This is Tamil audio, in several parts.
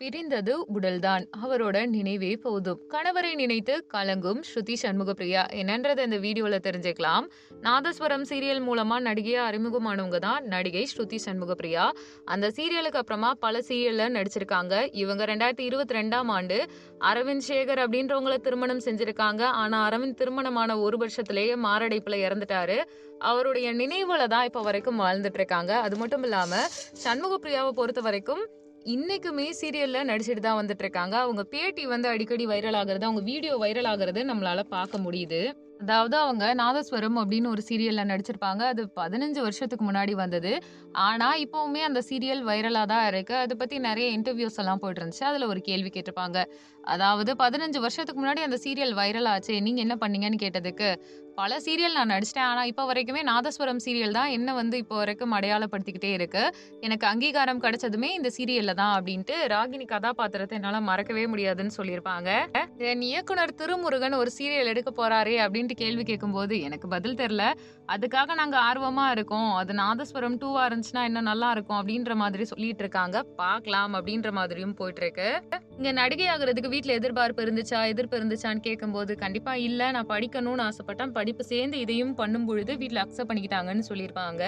பிரிந்தது உடல்தான். அவரோட நினைவே போதும். கணவரை நினைத்து கலங்கும் ஸ்ருதி சண்முகப்பிரியா. என்னன்றதை இந்த வீடியோல தெரிஞ்சுக்கலாம். நாதஸ்வரம் சீரியல் மூலமா நடிகையா அறிமுகமானவங்க தான் நடிகை ஸ்ருதி சண்முகப்பிரியா. அந்த சீரியலுக்கு அப்புறமா பல சீரியல்ல நடிச்சிருக்காங்க. இவங்க ரெண்டாயிரத்தி இருபத்தி ரெண்டாம் ஆண்டு அரவிந்த் சேகர் அப்படின்றவங்கள திருமணம் செஞ்சிருக்காங்க. ஆனா அரவிந்த் திருமணமான ஒரு வருஷத்திலேயே மாரடைப்புல இறந்துட்டாரு. அவருடைய நினைவுல தான் இப்போ வரைக்கும் வாழ்ந்துட்டு இருக்காங்க. அது மட்டும் இல்லாம சண்முகப்பிரியாவை பொறுத்த வரைக்கும் இன்னைக்குமே சீரியல்ல நடிச்சிட்டு தான் வந்துட்டு இருக்காங்க. அவங்க பேட்டி வந்து அடிக்கடி வைரல் ஆகுறது அவங்க வீடியோ வைரல் ஆகுறது நம்மளால பார்க்க முடியுது. அதாவது அவங்க நாதஸ்வரம் அப்படின்னு ஒரு சீரியல்ல நடிச்சிருப்பாங்க. அது பதினஞ்சு வருஷத்துக்கு முன்னாடி வந்தது. ஆனா இப்பவுமே அந்த சீரியல் வைரலா தான் இருக்கு. அதை பத்தி நிறைய இன்டர்வியூஸ் எல்லாம் போயிட்டு இருந்துச்சு அதுல ஒரு கேள்வி கேட்டிருப்பாங்க. அதாவது பதினஞ்சு வருஷத்துக்கு முன்னாடி அந்த சீரியல் வைரல் ஆச்சு. நீங்க என்ன பண்ணீங்கன்னு கேட்டதுக்கு பல சீரியல் நான் நடிச்சிட்டேன். ஆனா இப்போ வரைக்குமே நாதஸ்வரம் சீரியல் தான் என்ன வந்து இப்போ வரைக்கும் அடையாளப்படுத்திக்கிட்டே இருக்கு. எனக்கு அங்கீகாரம் கிடைச்சதுமே இந்த சீரியல்ல தான் அப்படின்ட்டு ராகினி கதாபாத்திரத்தை என்னால மறக்கவே முடியாதுன்னு சொல்லியிருப்பாங்க. என் இயக்குனர் திருமுருகன் ஒரு சீரியல் எடுக்க போறாரே அப்படின்ட்டு கேள்வி கேட்கும்போது எனக்கு பதில் தெரில அதுக்காக நாங்கள் ஆர்வமாக இருக்கோம். அது நாதஸ்வரம் டூவாக இருந்துச்சுன்னா இன்னும் நல்லா இருக்கும் அப்படின்ற மாதிரி சொல்லிட்டு இருக்காங்க. பார்க்கலாம் அப்படின்ற மாதிரியும் போயிட்டுருக்கு. இங்கே நடிகை ஆகிறதுக்கு வீட்டில் எதிர்பார்ப்பு இருந்துச்சா எதிர்ப்பு இருந்துச்சான்னு கேட்கும்போது கண்டிப்பாக இல்லை. நான் படிக்கணும்னு ஆசைப்பட்டேன். படிப்பு சேர்ந்து இதையும் பண்ணும் பொழுது வீட்டில் அக்செப்ட் பண்ணிக்கிட்டாங்கன்னு சொல்லியிருப்பாங்க.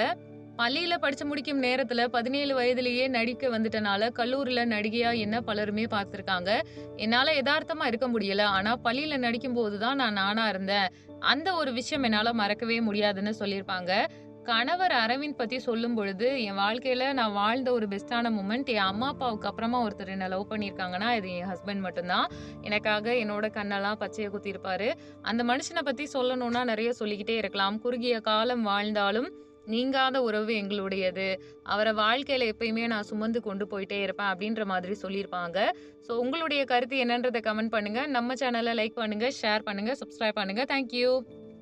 பள்ளியில படிச்சு முடிக்கும் நேரத்துல பதினேழு வயதிலேயே நடிக்க வந்துட்டனால கல்லூரில நடிகையா என்ன பலருமே பார்த்திருக்காங்க. என்னால யதார்த்தமா இருக்க முடியல. ஆனா பள்ளியில நடிக்கும் போதுதான் நான் நானா இருந்தேன். அந்த ஒரு விஷயம் என்னால மறக்கவே முடியாதுன்னு சொல்லியிருப்பாங்க. கணவர் அரவிந்த் பத்தி சொல்லும் பொழுது என் வாழ்க்கையில நான் வாழ்ந்த ஒரு பெஸ்டான மூமெண்ட் என் அம்மா அப்பாவுக்கு அப்புறமா ஒருத்தர் என்ன லவ் பண்ணியிருக்காங்கன்னா இது என் ஹஸ்பண்ட் மட்டும்தான். எனக்காக என்னோட கண்ணெல்லாம் பச்சையை குத்திருப்பாரு அந்த மனுஷனை பத்தி சொல்லணும்னா நிறைய சொல்லிக்கிட்டே இருக்கலாம். குறுகிய காலம் வாழ்ந்தாலும் நீங்காத உறவு எங்களுடையது. அவரை வாழ்க்கையில எப்பயுமே நான் சுமந்து கொண்டு போயிட்டே இருப்பேன் அப்படின்ற மாதிரி சொல்லியிருப்பாங்க. ஸோ உங்களுடைய கருத்து என்னன்றதை கமெண்ட் பண்ணுங்க. நம்ம சேனலை லைக் பண்ணுங்க ஷேர் பண்ணுங்க சப்ஸ்கிரைப் பண்ணுங்க. தேங்க்யூ